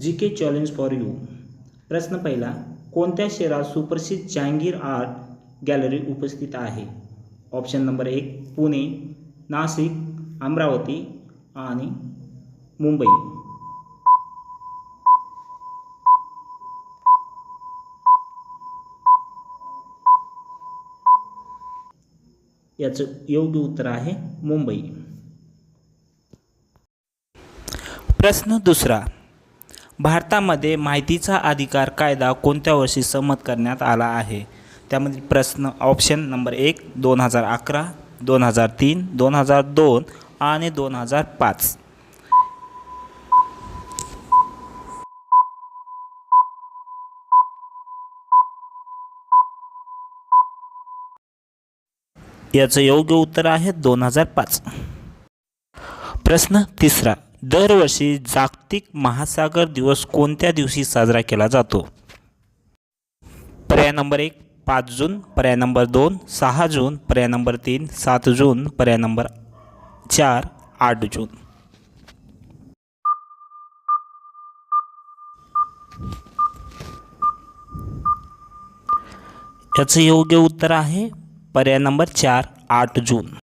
G K challenge for you प्रश्न पहिला कोणत्या शहरात सुप्रसिद्ध जहांगीर आर्ट गॅलरी उपस्थित आहे? ऑप्शन नंबर एक पुणे नाशिक अमरावती आणि मुंबई. याचं योग्य उत्तर आहे मुंबई. प्रश्न दुसरा भारतामध्ये माहितीचा अधिकार कायदा कोणत्या वर्षी संमत करण्यात आला आहे? त्यामधील प्रश्न ऑप्शन नंबर एक दोन हजार अकरा दोन हजार तीन दोन हजार दोन आणि दोन हजार पाच. याचं योग्य उत्तर आहे दोन हजार पाच. प्रश्न तिसरा दरवर्षी जागतिक महासागर दिवस कोणत्या दिवशी साजरा केला जातो? पर्याय नंबर एक पाच जून. पर्याय नंबर दोन सहा जून. पर्याय नंबर तीन सात जून. पर्याय नंबर चार आठ जून. याचं योग्य उत्तर आहे पर्याय नंबर चार आठ जून.